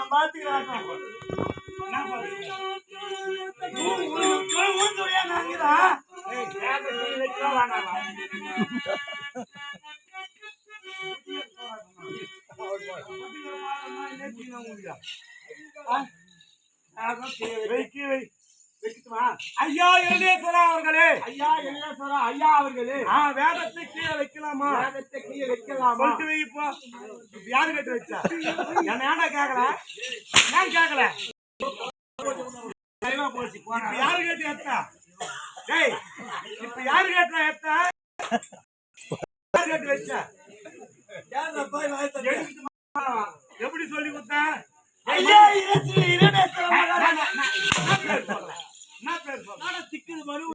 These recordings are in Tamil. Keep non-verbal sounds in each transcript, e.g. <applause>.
நான் பாத்துக்கிறேன் என்ன பாக்குறீங்க? ஊந்துடையா நாங்கிறேன் ஏய், கேக்க நீ வைக்கலாம் வேணாமா? அதான் கீழே வை. வை, கீழே வை. ஐயா இரணேஸ்வரா அவர்களே ஐயா எல்லேஸ்வரா ஐயா அவர்களே ஆ வேதத்தை கீழே வைக்கலாமா வேதத்தை கீழே வைக்கலாமா சொல்லிட்டு வை இப்போ யாரு கட்டு வச்சா என்ன ஏன்டா கேக்கல ஏன் கேக்கல சரிமா போச்சு யாரு கேட்டு எத்தா டேய் இப்ப யாரு கேட்டா எத்தா யாரு கேட்டு வச்சா எடுத்துட்டு வா. எப்படி சொல்லி கொடுத்தா ஐயா பேர் சொல்ல என்ன பேர் சொல்ல திக்குது மறு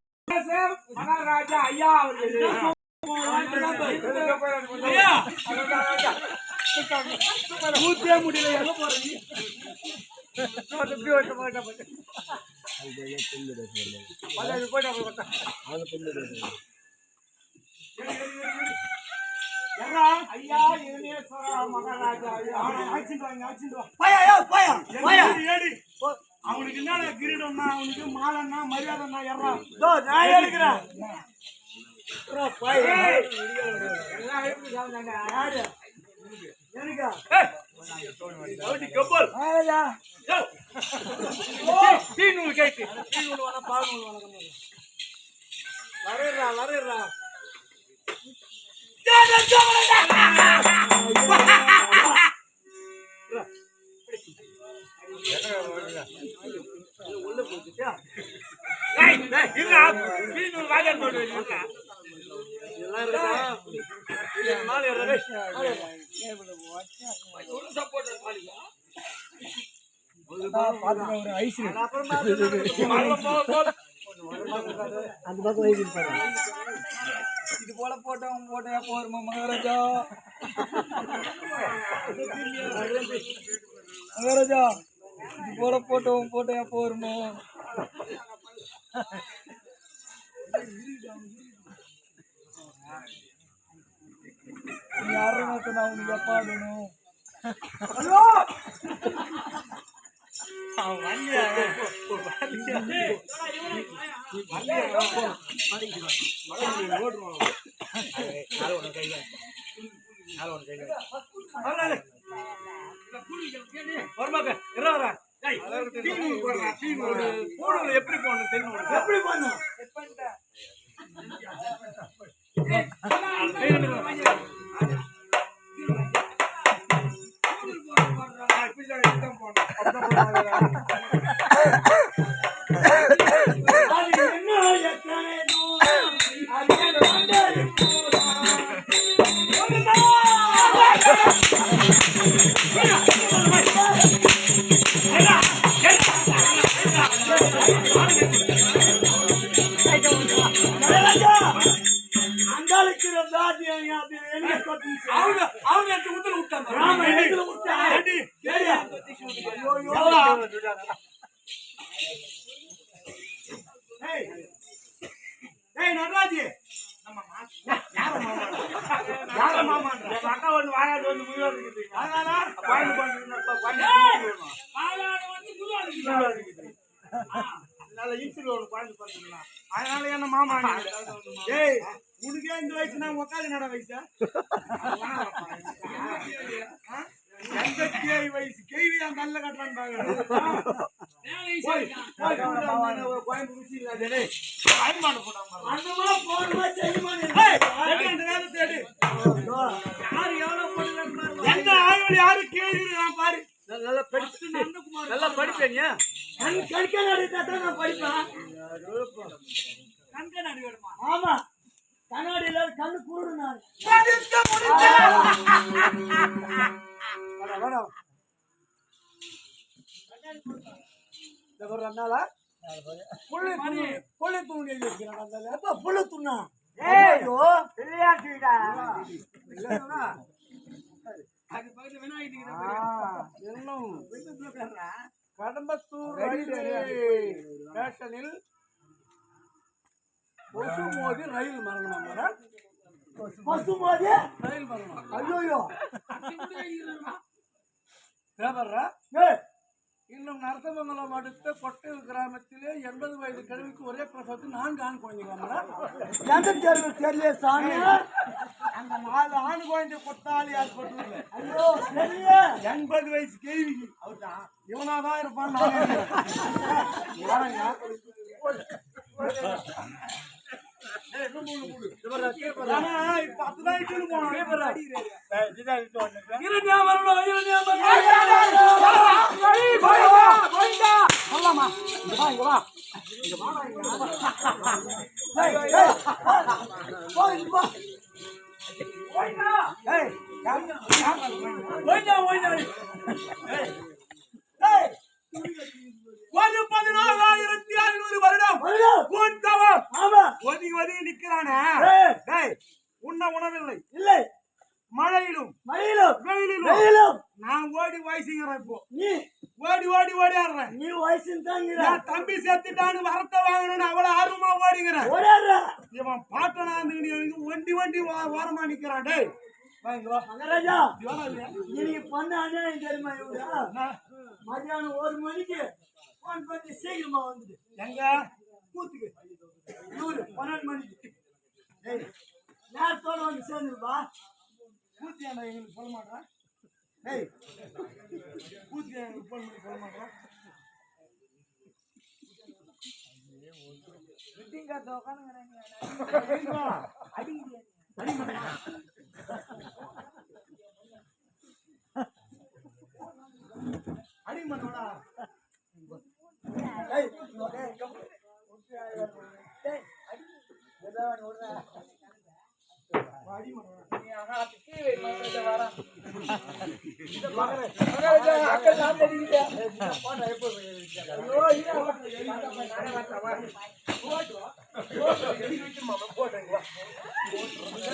மகாராஜா ஐயா அவர்கள் ஐயா ஊத்தே முடியல எங்க போறது மகாராஜா அவனுக்கு என்னடா கிரீடம்னா அவனுக்கு மாலைன்னா மரியாதைன்னா எறா. நான் எடுக்கிறேன். ஏய். எல்லாம் அந்த பக்கம் இது போல போட்டோம் போட்டா போருமா மகாராஜா மகாராஜா இது போல போட்டோம் போட்டா போருமா? யாரும் சொன்னா உனக்கு எப்பா வேணும் ஹலோ வருமாக்க, இருடா, இருடா. ஏய், டீ நூல் போடுறா, டீ நூல். பூணூல் எப்படி போடணும் தெரியும் உனக்கு? எப்படி பண்ணும் ஆ, இப்படி தான், இப்படி தான் போடணும். அது அதனால இன்சுல ஒரு பாயிண்ட் அதனால என்ன மாமா ஏய் உனக்கே இந்த வயசு நான் உக்காது நட வயசா ஆ? வயசு கேள்வி அந்த நல்ல கட்டலான்னு பாக்குறேன் கோயம்பு ருச்சி இல்லாதே டேய். பயன்பாடு போடாம பாரு. போடுமா செய்யுமா எந்த ஆய்வுல யாரு கேள்வி நான் பாரு. நல்லா படிச்சு நல்லா படிப்பேன் கண் கண்காணி அடித்தா தான் நான் படிப்பேன். கண்கண்ணாடி வேணுமா? ஆமா. கண்ணாடியில கண்ணு கூடு நான். படிக்க முடிஞ்ச? வர வர இந்த ஒரு ரெண்டாளா புள்ளி துணி புள்ளி துணி எழுதி வைக்கிறான் அந்த எப்ப புள்ளி துண்ணா? ஐயோ. விளையாட்டுடா அது பக்கத்துல விநாயகர் இன்னும். கடம்பத்தூர் ரயில்வே ஸ்டேஷனில் கொசு மோதி ரயில் மரணம். கொசு மோதி ரயில் மரணம். ஐயோ தேவர்ரா? ஏய், இன்னும் நரசமங்கலம் அடுத்த கொட்டையூர் கிராமத்திலே எண்பது வயது கழிவுக்கு ஒரே பிரசவத்தில் நான்கு ஆண் குழந்தைங்களா எந்த தேர்வு தெரியல சாமி? அந்த நாலு ஆண் குழந்தை கொத்தாலி ஏற்பட்டு ஐயோ தெரியல. எண்பது வயசு கேள்விக்கு இவனாதான் இருப்பான் நான் நினைக்கிறேன். யாரங்க? ஆனா, இப்ப அதுதான் இட்டுன்னு போனான். இருநியா வரணும், இருநியா சொல்லலாமா இங்க வா இங்க வா இங்க வா இங்க வா ஏய் ஏய் போ இங்க வா ஏய், யார்- யார் அது போய்? ஏய் ஒரு பதினாலாயிரத்தி ஐநூறு வருடம் வருடம். உன் தவம் ஆமா ஒதுங்கி ஒதுங்கி உண்ண உணவில்லை. இல்லை. மழையிலும் மயிலும் வெயிலிலும். வெயிலும் நான் ஓடி வயசுங்கிறேன் இப்போ நீ. ஓடி ஓடி ஓடி ஆடுறேன். நீ வயசு தாங்கிற. நான் தம்பி செத்துட்டான்னு வரத்த வாங்கணும்னு அவ்வளவு ஆர்வமா ஓடிங்கிறேன் இவன் பாட்டனா இருந்து ஒண்டி ஒண்டி ஓரமா நிக்கிறான். டேய். மகாராஜா? நீ பண்ண அநியாயம் தெரியுமா இவங்க? மதியானம் ஒரு மணிக்கு போன் பண்ணி சீக்கிரமா வந்துடு. எங்க? கூத்துக்கு. நூறு பன்னெண்டு மணிக்கு. நேரத்தோட வந்து சேர்ந்துருப்பா பூத்தி அண்ணா எங்களுக்கு சொல்ல மாட்டான் டேய் பூத்தி எங்களுக்கு போன் பண்ணி சொல்ல மாட்டான் அடி மாட்டோடா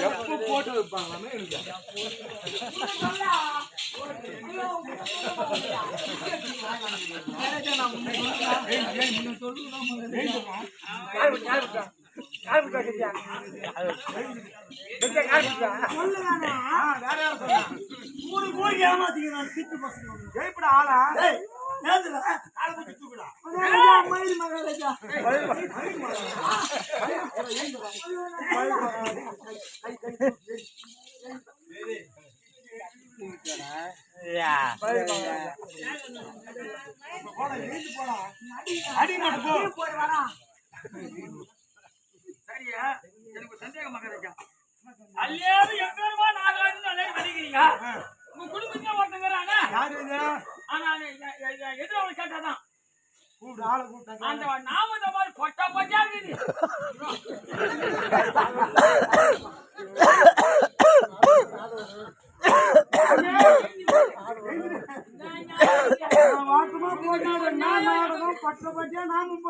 எப்போ போட்டு வைப்பாங்களாமே எனக்கு மூணு அடி மட்டும் போ சரியா எனக்கு சந்தேகம் மகாராஜா அல்லையாவது எம்பெருமா நாகாதுன்னு அலைய படிக்கிறீங்க உங்க குடும்பத்துல ஒருத்தங்கிறாங்க ஆனா கேட்டாதான் கூப்பிடு ஆளை கூப்பிட்டாங்க அந்த நாமத மாதிரி பொட்டா பொட்டா இருக்குது. வாக்குமா போட்டாரு நான் நாடகம் பட்ட பட்டியா நாமும்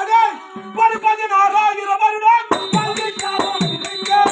अरे बड़े बजे नाराज़ रबर रंग बड़े चारों मिलेंगे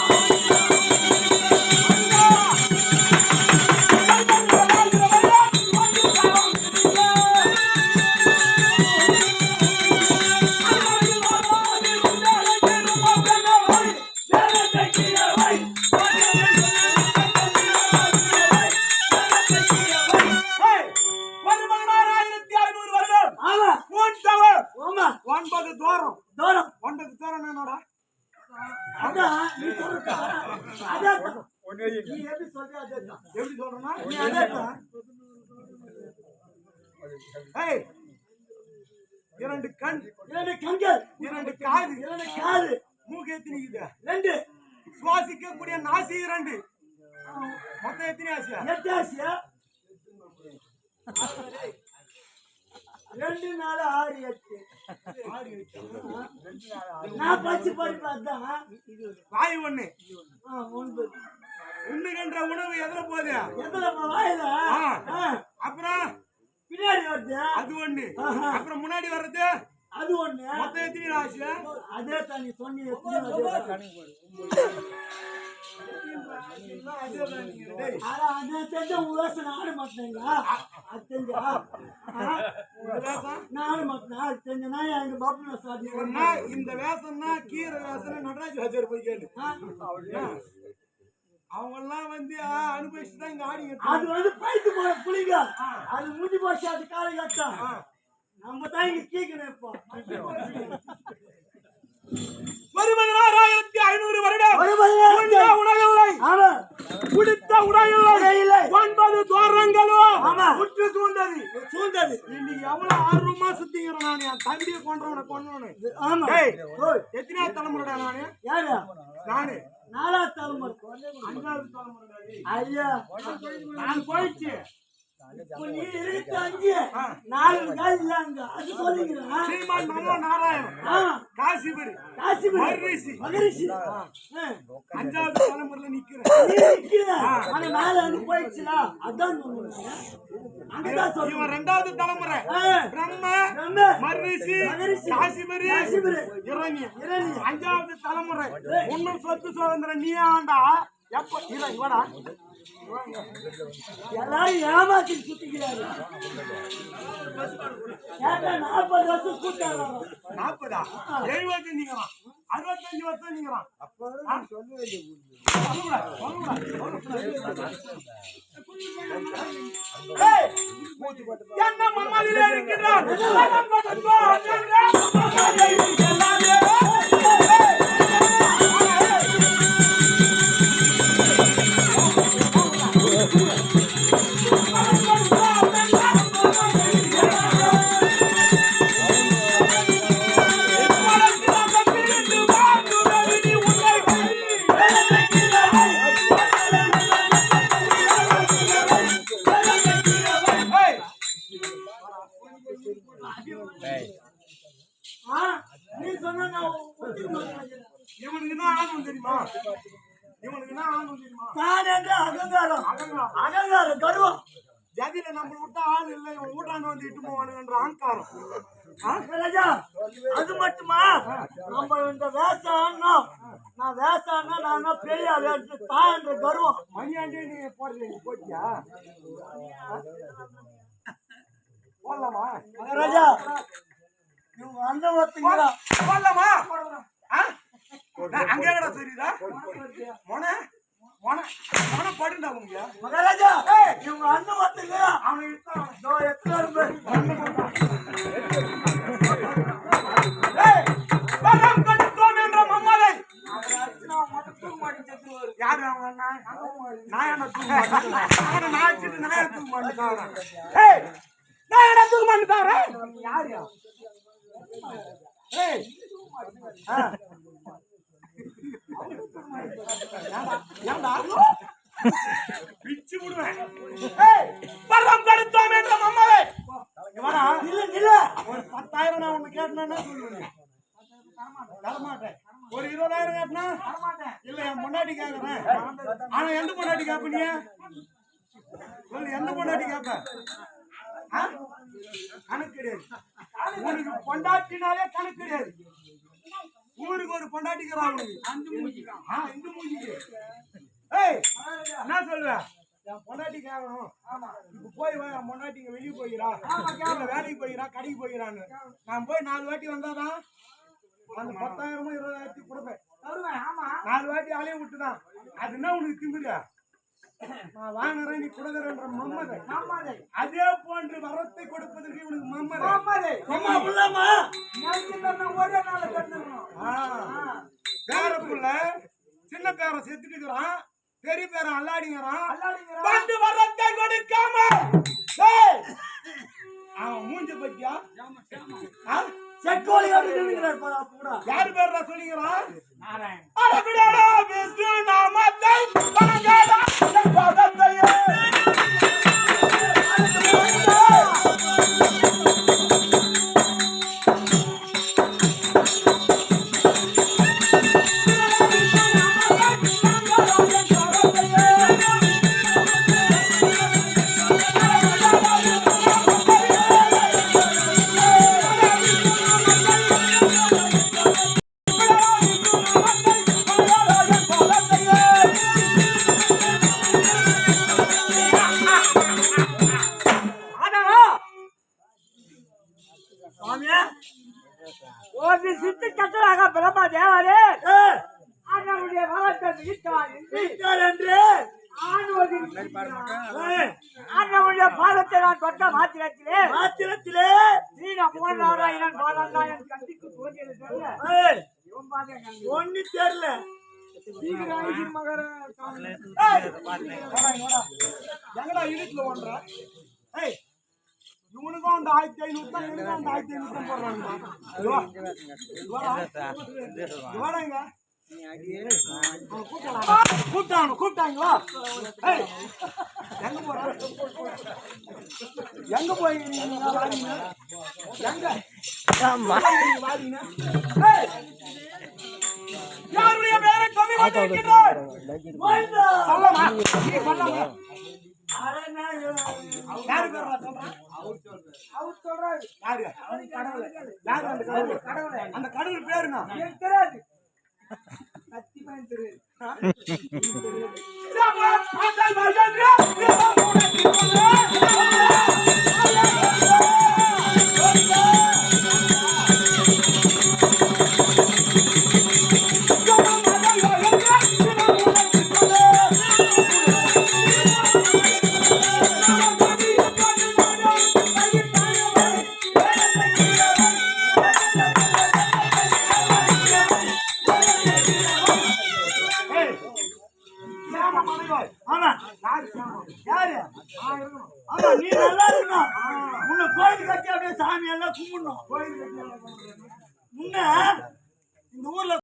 ரெண்டு. சுவாசிக்கக்கூடிய நாசி இரண்டு மொத்தம் எத்தனை ஆசியா? எட்டு ஆசியா? ரெண்டு நாலு ஆறு எட்டு. நான் பச்சு படிப்பு அதான் வாய் ஒண்ணு. ஒன்பது. உண்ணுகின்ற உணவு எதுல போகுது? எதுல வாயில? அப்புறம்? பின்னாடி வருது. அது ஒண்ணு. அப்புறம் முன்னாடி வர்றது? அது ஒண்ணு. மொத்தம் எத்தனை ராசி? அதே தான் நீ சொன்னி? இந்த வேஷம்னா கீரை வேஷம் நடராஜ் வாஜர் போய் கேளு. அவங்க எல்லாம் வந்து ஆ, அனுபவிச்சுட்டு தான் இங்க ஆடிங்க அது வந்து பைத்து போற புளிங்க அது முடிஞ்சு போச்சு அது காலை கட்டம். நம்ம தான் இங்க கேட்கணும் இப்போ. ஒரு பதினாறாயிரத்தி ஐநூறு வருடம். உண்ட உணவில்லை ஆமா. குடித்த இல்லை ஒன்பது தோரங்களும் ஆமா. உற்று சூழ்ந்தது. சூழ்ந்தது. இன்னைக்கு எவ்வளவு ஆர்வமா சுத்திக்கிறேன் நான்? என் தம்பியை கொன்றவனை கொண்டவனு ஆமா. எத்தனையாவது தலைமுறைடா நானு? யாரு? நானு. நாலா தலைமுறை. அஞ்சாவது தலைமுறைடா டேய். ஐயா. நான் போயிடுச்சு. ஸ்ரீமான் நமோ நாராயணன் காசிபுரி. காசிபுரி. மகரிஷி. மகரிஷி. அஞ்சாவது தலைமுறையில நிக்கிறேன். நீ நிக்கிற. ஆனா நாலு வந்து போயிடுச்சுல அதான் இவன் ரெண்டாவது தலைமுறை. பிரம்ம மகரிஷி மகரிஷி, காசிபுரி இரணியன். அஞ்சாவது தலைமுறை. இன்னும் சொத்து சுதந்திரம் நீ ஆண்டா. எல்லாரும் ஏமாத்தி சுத்திக்கிறாரு. நாற்பது வருஷம் நாற்பதா? எழுபத்தி நீங்களாம் அறுபத்தஞ்சு வருஷம் நீங்களாம் என்ன மம்மாதிலே இருக்கிறான் இவனுக்கு என்ன ஆகும் தெரியுமா? இவனுக்கு என்ன ஆகும் தெரியுமா? தான் என்ற அகங்காரம். அகங்காரம். அகங்காரம் கர்வம். ஜதியில நம்ம விட்டா ஆள் இல்லை இவன் ஊட்டாண்டு வந்து இட்டு போவானுன்ற அகங்காரம். ஆ? ராஜா அது மட்டுமா? நம்ம இந்த ஆடணும் நான் ஆடினா நான் தான் பெரிய தான் என்ற கர்வம். மணியாண்டே நீ போடுற நீ போட்டியா போடலாமா? ஒருத்தங்களா போடலாமா? அங்க எங்கடா தெரியுதா? மொன மொன மொன போட்டுடா உங்க மகாராஜா இவங்க அண்ணன் ஒருத்தங்களா அவன் பிச்சு விடுவேன். ஏய், வரம் கட்டுத்தோம் என்ற வாடா. இல்ல இல்ல ஒரு பத்தாயிரம் நான் உனக்கு கேட்டேன்னா சொல்லுவேன் தரமாட்டேன். ஒரு இருபதாயிரம் கேட்டனா? இல்ல என் பொண்டாட்டி கேக்குறேன். ஆனா எந்த பொண்டாட்டி கேப்ப நீ சொல்லு எந்த பொண்டாட்டி கேப்ப? கணக்கு கிடையாது. உனக்கு பொண்டாட்டினாலே கணக்கு கிடையாது. ஊருக்கு ஒரு பொண்டாட்டிக்கிறா அவனுக்கு ஆ இந்த மூஞ்சிக்கு. ஏய் என்ன சொல்லுவ என் பொண்டாட்டி கேட்கணும் இப்ப போய் என் பொண்டாட்டி இங்க வெளியே போகிறா வேலைக்கு போகிறா கடைக்கு போகிறான்னு நான் போய் நாலு வாட்டி வந்தாதான் அந்த பத்தாயிரமும் இருபதாயிரத்தி கொடுப்பேன். நாலு வாட்டி அலைய விட்டுதான். அது என்ன உனக்கு திமிரு? நான் வாங்குறேன் நீ கொடுக்குறேன்ற மம்மதை. அதே போன்று வரத்தை கொடுப்பதற்கு இவனுக்கு மம்மதை. அம்மா புள்ளம்மா. பேர புள்ள சின்ன பேரன் செத்துட்டு இருக்கிறான். பெரிய பேரன் அல்லாடிங்கிறான். வந்து வரத்தை கொடுக்காம. அவன் மூஞ்ச பத்தியா? செக்கோலி யாரு பேர்டா சொல்லிக்கிறான்? அரபிடாடா விஷ்ணு நாமத்தை வணங்காடா என் பாதத்தையே. மாத்திரத்திலே நீன மூன்றாயிரம் பாதந்தாயன் கண்டிக்கு தோன்றியது. ஒண்ணு தெரியல. எங்கடா இருட்டுல ஓடுற? ஏய் இவனுக்கும் அந்த ஆயிரத்தி ஐநூறு தான் அந்த ஆயிரத்தி ஐநூறு தான் போடுறாங்க கூப்பிட்டாங்க கூப்பிட்டாங்களா? எங்க போற? எங்க யாருடைய பேரை சொல்லி கொண்டிருக்கிறார் சொல்லமா நீ சொல்லமா யாரு பேரா சொல்றேன் அவர் சொல்றாரு. யாரு? யாரு அந்த கடவுள்? அந்த கடவுள் தெரியாது. <laughs> சத்தியமா எனக்கு